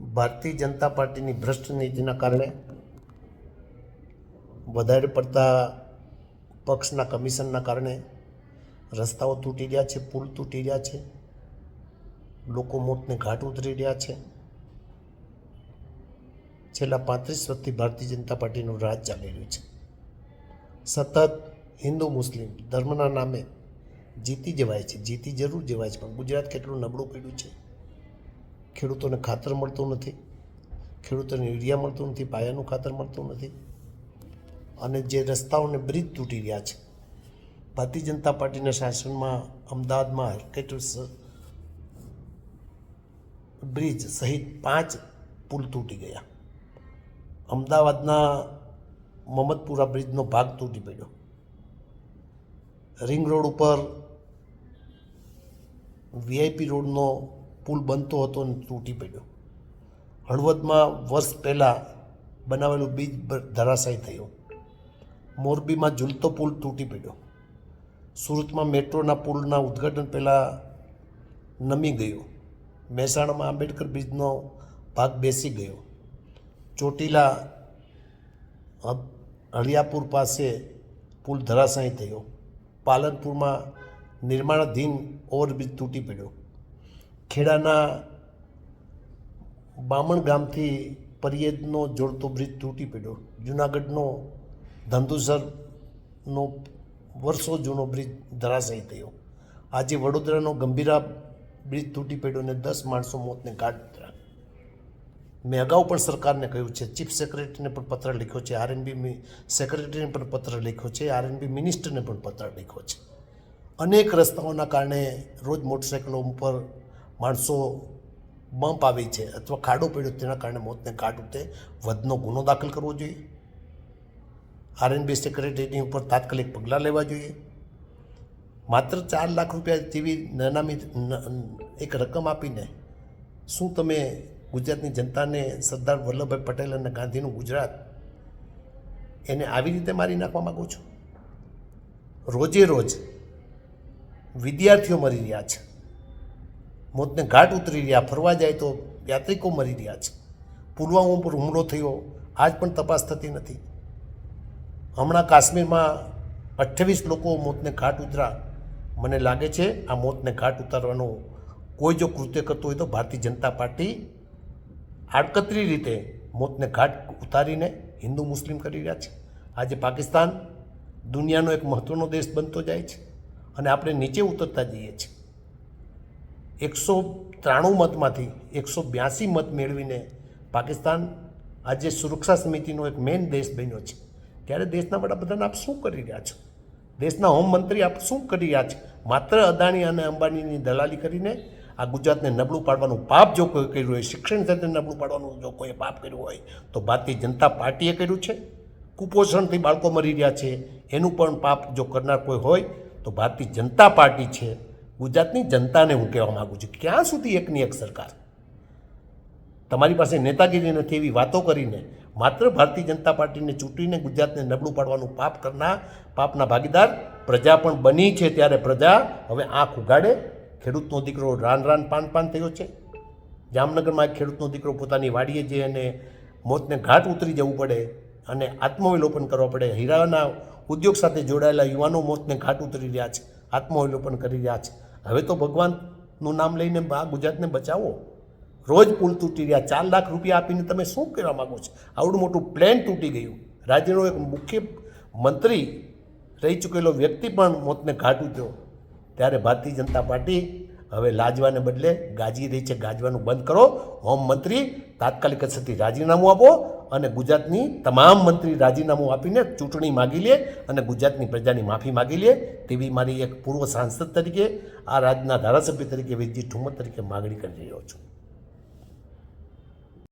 ભારતીય જનતા પાર્ટીની ભ્રષ્ટ નીતિના કારણે વધારે પડતા પક્ષના કમિશનના કારણે રસ્તાઓ તૂટી રહ્યા છે, પુલ તૂટી રહ્યા છે, લોકો મોતને ઘાટ ઉતરી રહ્યા છે. છેલ્લા પાંત્રીસ વર્ષથી ભારતીય જનતા પાર્ટીનું રાજ ચાલી રહ્યું છે. સતત હિન્દુ, મુસ્લિમ ધર્મના નામે જીતી જવાય છે, જીતી જરૂર જવાય છે, પણ ગુજરાત કેટલું નબળું પડ્યું છે? ખેડૂતોને ખાતર મળતું નથી, ખેડૂતોને યુરિયા મળતું નથી, પાયાનું ખાતર મળતું નથી અને જે રસ્તાઓને બ્રિજ તૂટી રહ્યા છે. ભારતીય જનતા પાર્ટીના શાસનમાં અમદાવાદમાં હરકેટુ બ્રિજ સહિત પાંચ પુલ તૂટી ગયા. અમદાવાદના મમદપુરા બ્રિજનો ભાગ તૂટી પડ્યો. રિંગ રોડ ઉપર વીઆઈપી રોડનો પુલ બનતો હતો અને તૂટી પડ્યો. હળવદમાં વર્ષ પહેલાં બનાવેલું બીજ ધરાશાય થયું. મોરબીમાં ઝૂલતો પુલ તૂટી પડ્યો. સુરતમાં મેટ્રોના પુલના ઉદ્ઘાટન પહેલાં નમી ગયો. મહેસાણામાં આંબેડકર બ્રિજનો ભાગ બેસી ગયો. ચોટીલા હળિયાપુર પાસે પુલ ધરાશાયી થયો. પાલનપુરમાં નિર્માણાધીન ઓવરબ્રિજ તૂટી પડ્યો. ખેડાના બામણ ગામથી પરિયદનો જોડતો બ્રિજ તૂટી પડ્યો. જુનાગઢનો ધંધુસરનો વર્ષો જૂનો બ્રિજ ધરાશાયી થયો. આજે વડોદરાનો ગંભીરા બ્રિજ તૂટી પડ્યો અને દસ માણસો મોતને ઘાટ ઉતર્યા. મેં અગાઉ પણ સરકારને કહ્યું છે, ચીફ સેક્રેટરીને પણ પત્ર લખ્યો છે, આરએનબી સેક્રેટરીને પણ પત્ર લખ્યો છે, આરએનબી મિનિસ્ટરને પણ પત્ર લખ્યો છે. અનેક રસ્તાઓના કારણે રોજ મોટરસાઇકલો ઉપર માણસો બમ્પ આવી છે અથવા ખાડો પડ્યો તેના કારણે મોતને ઘાટ ઉતે વધનો ગુનો દાખલ કરવો જોઈએ. આરએનબી સેક્રેટરીની ઉપર તાત્કાલિક પગલાં લેવા જોઈએ. માત્ર ચાર લાખ રૂપિયા જેવી નાનામી એક રકમ આપીને શું તમે ગુજરાતની જનતાને સરદાર વલ્લભભાઈ પટેલ અને ગાંધીનું ગુજરાત એને આવી રીતે મારી નાખવા માગો છો? રોજે રોજ વિદ્યાર્થીઓ મરી રહ્યા છે. મોતને ઘાટ ઉતરી રહ્યા, ફરવા જાય તો યાત્રિકો મરી રહ્યા છે. પુલવામા ઉપર હુમલો થયો, આજ પણ તપાસ થતી નથી. હમણાં કાશ્મીરમાં અઠ્ઠાવીસ લોકો મોતને ઘાટ ઉતરા મને લાગે છે આ મોતને ઘાટ ઉતારવાનું કોઈ જો કૃત્ય કરતું હોય તો ભારતીય જનતા પાર્ટી આડકતરી રીતે મોતને ઘાટ ઉતારીને હિન્દુ મુસ્લિમ કરી રહ્યા છે. આજે પાકિસ્તાન દુનિયાનો એક મહત્ત્વનો દેશ બનતો જાય છે અને આપણે નીચે ઉતરતા જઈએ છીએ. એકસો ત્રાણું મતમાંથી એકસો બ્યાસી મત મેળવીને પાકિસ્તાન આજે સુરક્ષા સમિતિનો એક મેઇન દેશ બન્યો છે. ત્યારે દેશના વડાપ્રધાન આપ શું કરી રહ્યા છો? દેશના હોમમંત્રી આપ શું કરી રહ્યા છે? માત્ર અદાણી અને અંબાણીની દલાલી કરીને આ ગુજરાતને નબળું પાડવાનું પાપ જો કોઈ કર્યું હોય, શિક્ષણ ક્ષેત્રે નબળું પાડવાનું જો કોઈ પાપ કર્યું હોય, તો ભારતીય જનતા પાર્ટીએ કર્યું છે? કુપોષણથી બાળકો મરી રહ્યા છે, એનું પણ પાપ જો કરનાર કોઈ હોય, તો ભારતીય જનતા પાર્ટી છે. ગુજરાતની જનતાને હું કહેવા માગું છું, ક્યાં સુધી એકની એક સરકાર? તમારી પાસે નેતાગીરી નથી એવી વાતો કરીને માત્ર ભારતીય જનતા પાર્ટીને ચૂંટીને ગુજરાતને નબળું પાડવાનું પાપ કરનાર, પાપના ભાગીદાર પ્રજા પણ બની છે ત્યારે પ્રજા હવે આંખ ઉગાડે. ખેડૂતનો દીકરો રાન રાન પાન પાન થયો છે. જામનગરમાં એક ખેડૂતનો દીકરો પોતાની વાડીએ જઈ અને મોતને ઘાટ ઉતરી જવું પડે અને આત્મવિલોપન કરવા પડે. હીરાના ઉદ્યોગ સાથે જોડાયેલા યુવાનો મોતને ઘાટ ઉતરી રહ્યા છે, આત્મવિલોપન કરી રહ્યા છે. હવે તો ભગવાનનું નામ લઈને આ ગુજરાતને બચાવો. રોજ પુલ તૂટી રહ્યા, ચાર લાખ રૂપિયા આપીને તમે શું કહેવા માગો છો? આવડું મોટું પ્લેન તૂટી ગયું. રાજ્યનો એક મુખ્ય મંત્રી રહી ચૂકેલો વ્યક્તિ પણ મોતને ઘાટ ઉઠ્યો ત્યારે ભારતીય જનતા પાર્ટી હવે લાજવાને બદલે ગાજી રહી છે, ગાજવાનું બંધ કરો. હોમ મંત્રી તાત્કાલિક અસરથી રાજીનામું આપો અને ગુજરાતની તમામ મંત્રી રાજીનામું આપીને ચૂંટણી માગી લે અને ગુજરાતની પ્રજાની માફી માગી લે તેવી મારી એક પૂર્વ સાંસદ તરીકે, આ રાજ્યના ધારાસભ્ય તરીકે વિજય ઠુમર તરીકે માગણી કરી રહ્યો છું.